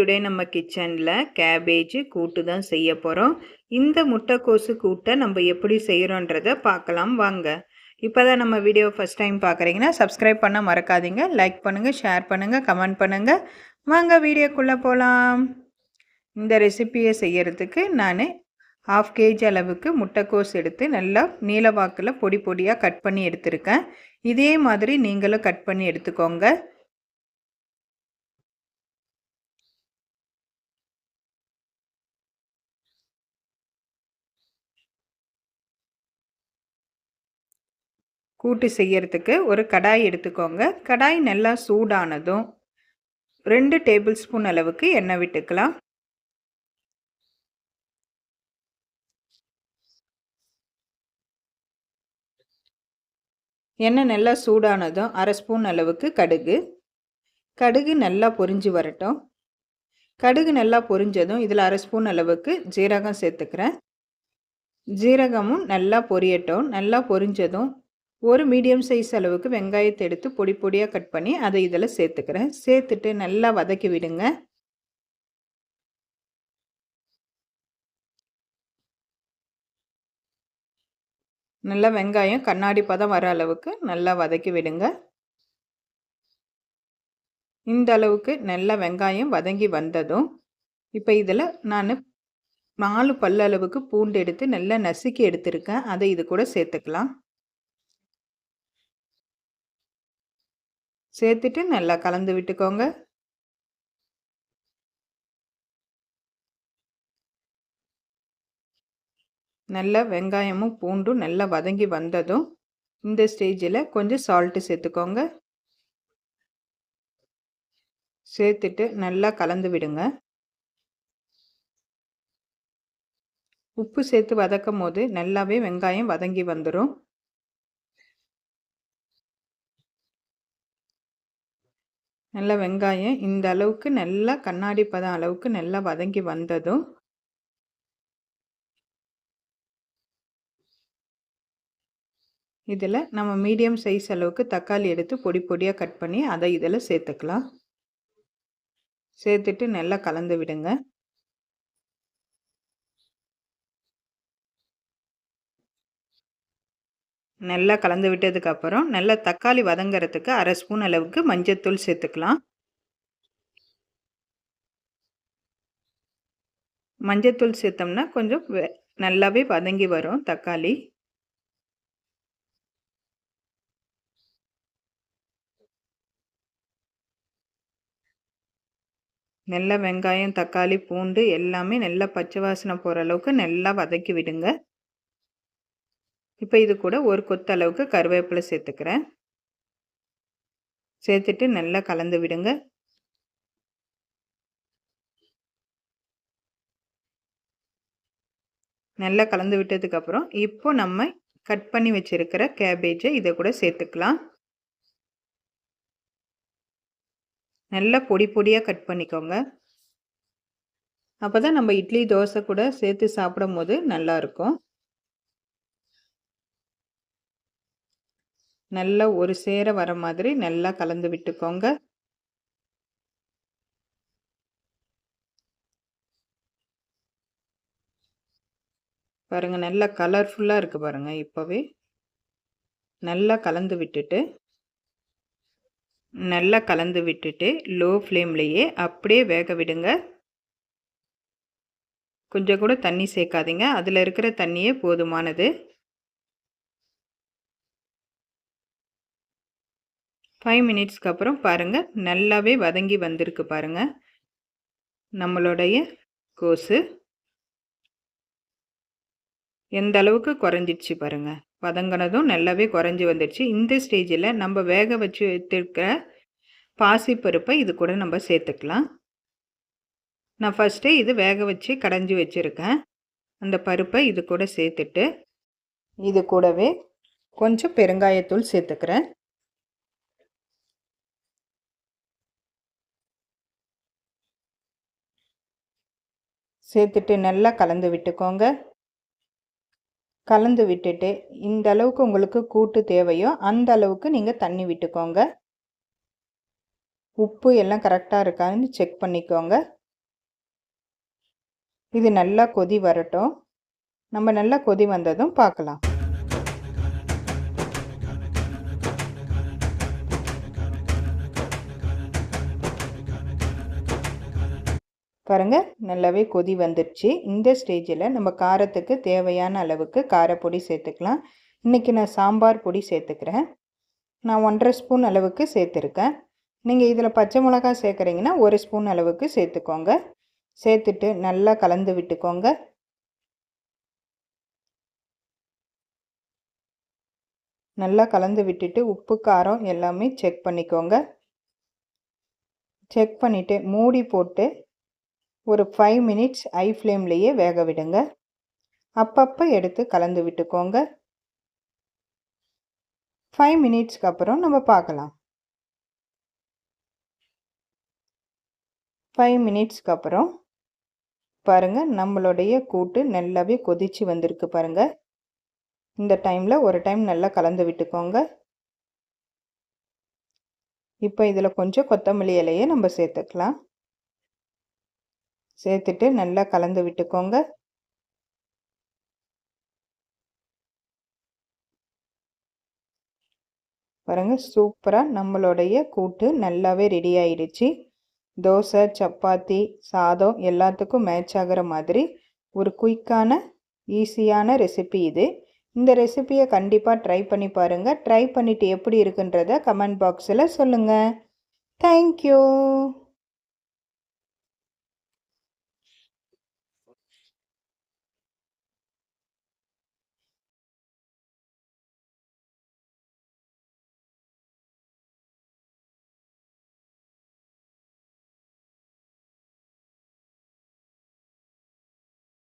Today நம்ம கிச்சனில் cabbage கூட்டு தான் செய்ய போகிறோம் இந்த முட்டைக்கோசு கூட்டை நம்ம எப்படி செய்கிறோன்றதை பார்க்கலாம் வாங்க. இப்போ தான் நம்ம வீடியோ ஃபஸ்ட் டைம் பார்க்குறீங்கன்னா சப்ஸ்கிரைப் பண்ண மறக்காதீங்க. லைக் பண்ணுங்கள் ஷேர் பண்ணுங்கள் கமெண்ட் பண்ணுங்கள் வாங்க வீடியோக்குள்ளே போகலாம் இந்த ரெசிப்பியை செய்கிறதுக்கு நான் ஹாஃப் கேஜி அளவுக்கு முட்டைக்கோஸ் எடுத்து நல்லா நீளவாக்கில் பொடி பொடியாக கட் பண்ணி எடுத்திருக்கேன். இதே மாதிரி நீங்களும் கட் பண்ணி எடுத்துக்கோங்க. கூட்டு செய்யறதுக்கு ஒரு கடாய் எடுத்துக்கோங்க. கடாய் நல்லா சூடானதும் ரெண்டு டேபிள் ஸ்பூன் அளவுக்கு எண்ணெய் விட்டுக்கலாம். எண்ணெய் நல்லா சூடானதும் அரை ஸ்பூன் அளவுக்கு கடுகு. கடுகு நல்லா பொரிஞ்சு வரட்டும். கடுகு நல்லா பொரிஞ்சதும் இதில் அரை ஸ்பூன் அளவுக்கு ஜீரகம் சேர்த்துக்கிறேன். ஜீரகமும் நல்லா பொரியட்டும். நல்லா பொரிஞ்சதும் ஒரு மீடியம் சைஸ் அளவுக்கு வெங்காயத்தை எடுத்து பொடி பொடியாக கட் பண்ணி அதை இதில் சேர்த்துக்கிறேன். சேர்த்துட்டு நல்லா வதக்கி விடுங்க. நல்லா வெங்காயம் கண்ணாடி பதம் வர அளவுக்கு நல்லா வதக்கி விடுங்க. இந்த அளவுக்கு நல்லா வெங்காயம் வதங்கி வந்ததும் இப்போ இதில் நான் நாலு பல்லளவுக்கு பூண்டு எடுத்து நல்லா நசுக்கி எடுத்திருக்கேன். அதை இது கூட சேர்த்துக்கலாம். சேர்த்துட்டு நல்லா கலந்து விட்டுக்கோங்க. நல்லா வெங்காயமும் பூண்டும் நல்லா வதங்கி வந்ததும் இந்த ஸ்டேஜில் கொஞ்சம் சால்ட்டு சேர்த்துக்கோங்க. சேர்த்துட்டு நல்லா கலந்து விடுங்க. உப்பு சேர்த்து வதக்கும் போது நல்லாவே வெங்காயம் வதங்கி வந்துடும் நல்லா வெங்காயம் இந்த அளவுக்கு நல்லா கண்ணாடி பதம் அளவுக்கு நல்லா வதங்கி வந்ததும் இதில் நம்ம மீடியம் சைஸ் அளவுக்கு தக்காளி எடுத்து பொடி பொடியாக கட் பண்ணி அதை இதில் சேர்த்துக்கலாம். சேர்த்துட்டு நல்லா கலந்து விடுங்க. நல்லா கலந்து விட்டதுக்கப்புறம் நல்லா தக்காளி வதங்கிறதுக்கு அரை ஸ்பூன் அளவுக்கு மஞ்சத்தூள் சேர்த்துக்கலாம். மஞ்சத்தூள் சேர்த்தோம்னா கொஞ்சம் நல்லாவே வதங்கி வரும் தக்காளி. நல்லா வெங்காயம் தக்காளி பூண்டு எல்லாமே நல்லா பச்சை வாசனை போகிற அளவுக்கு நல்லா வதக்கி விடுங்க. இப்போ இது கூட ஒரு கொத்தளவுக்கு கருவேப்பிலை சேர்த்துக்கிறேன். சேர்த்துட்டு நல்லா கலந்து விடுங்க. நல்லா கலந்து விட்டதுக்கப்புறம் இப்போ நம்ம கட் பண்ணி வச்சுருக்கிற கேபேஜை இதை கூட சேர்த்துக்கலாம். நல்லா பொடி பொடியாக கட் பண்ணிக்கோங்க. அப்போ தான் நம்ம இட்லி தோசை கூட சேர்த்து சாப்பிடும் போது நல்லாயிருக்கும் நல்லா ஒரு சேர வர மாதிரி நல்லா கலந்து விட்டுக்கோங்க. பாருங்க நல்லா கலர்ஃபுல்லாக இருக்குது பாருங்க இப்போவே. நல்லா கலந்து விட்டுட்டு நல்லா கலந்து விட்டுட்டு லோ ஃப்ளேம்லேயே அப்படியே வேக விடுங்க. கொஞ்சம் கூட தண்ணி சேர்க்காதீங்க அதில் இருக்கிற தண்ணியே போதுமானது. ஃபைவ் மினிட்ஸ்க்கு அப்புறம் பாருங்கள் நல்லாவே வதங்கி வந்திருக்கு பாருங்கள் நம்மளுடைய கோஸு எந்த அளவுக்கு குறைஞ்சிடுச்சு பாருங்கள் வதங்கினதும் நல்லாவே குறைஞ்சி வந்துடுச்சு. இந்த ஸ்டேஜில் நம்ம வேக வச்சு வைத்திருக்கிற பாசிப்பருப்பை இது கூட நம்ம சேர்த்துக்கலாம். நான் ஃபஸ்ட்டே இது வேக வச்சு கடைஞ்சி வச்சுருக்கேன். அந்த பருப்பை இது கூட சேர்த்துட்டு இது கூடவே கொஞ்சம் பெருங்காயத்தூள் சேர்த்துக்கிறேன். சேர்த்துட்டு நல்லா கலந்து விட்டுக்கோங்க. கலந்து விட்டுட்டு இந்த அளவுக்கு உங்களுக்கு கூட்டு தேவையோ அந்த அளவுக்கு நீங்கள் தண்ணி விட்டுக்கோங்க. உப்பு எல்லாம் கரெக்டாக இருக்கான்னு செக் பண்ணிக்கோங்க. இது நல்லா கொதி வரட்டும். நம்ம நல்லா கொதி வந்ததும் பார்க்கலாம் பாருங்கள் நல்லாவே கொதி வந்துடுச்சு இந்த ஸ்டேஜில் நம்ம காரத்துக்கு தேவையான அளவுக்கு காரப்பொடி சேர்த்துக்கலாம். இன்றைக்கி நான் சாம்பார் பொடி சேர்த்துக்கிறேன். நான் ஒன்றரை ஸ்பூன் அளவுக்கு சேர்த்துருக்கேன். நீங்கள் இதில் பச்சை மிளகா சேர்க்குறீங்கன்னா ஒரு ஸ்பூன் அளவுக்கு சேர்த்துக்கோங்க. சேர்த்துட்டு நல்லா கலந்து விட்டுக்கோங்க. நல்லா கலந்து விட்டுட்டு உப்பு காரம் எல்லாமே செக் பண்ணிக்கோங்க. செக் பண்ணிவிட்டு மூடி போட்டு ஒரு ஃபைவ் மினிட்ஸ் ஐ ஃப்ளேம்லேயே வேக விடுங்க. அப்பப்போ எடுத்து கலந்து விட்டுக்கோங்க. ஃபைவ் மினிட்ஸ்க்கு அப்புறம் நம்ம பார்க்கலாம். ஃபைவ் மினிட்ஸ்க்கு அப்புறம் பாருங்கள் நம்மளுடைய கூட்டு நல்லாவே கொதிச்சு வந்திருக்கு பாருங்கள் இந்த டைமில் ஒரு டைம் நல்லா கலந்து விட்டுக்கோங்க. இப்போ இதில் கொஞ்சம் கொத்தமல்லி இலையை நம்ம சேர்த்துக்கலாம். சேர்த்துட்டு நல்லா கலந்து விட்டுக்கோங்க. பாருங்க சூப்பராக நம்மளுடைய கூட்டு நல்லாவே ரெடி ஆயிடுச்சு. தோசை சப்பாத்தி சாதம் எல்லாத்துக்கும் மேட்ச் ஆகிற மாதிரி ஒரு குயிக்கான ஈஸியான ரெசிபி இது. இந்த ரெசிப்பியை கண்டிப்பாக ட்ரை பண்ணி பாருங்கள் ட்ரை பண்ணிவிட்டு எப்படி இருக்குன்றத கமெண்ட் பாக்ஸில் சொல்லுங்கள் தேங்க்யூ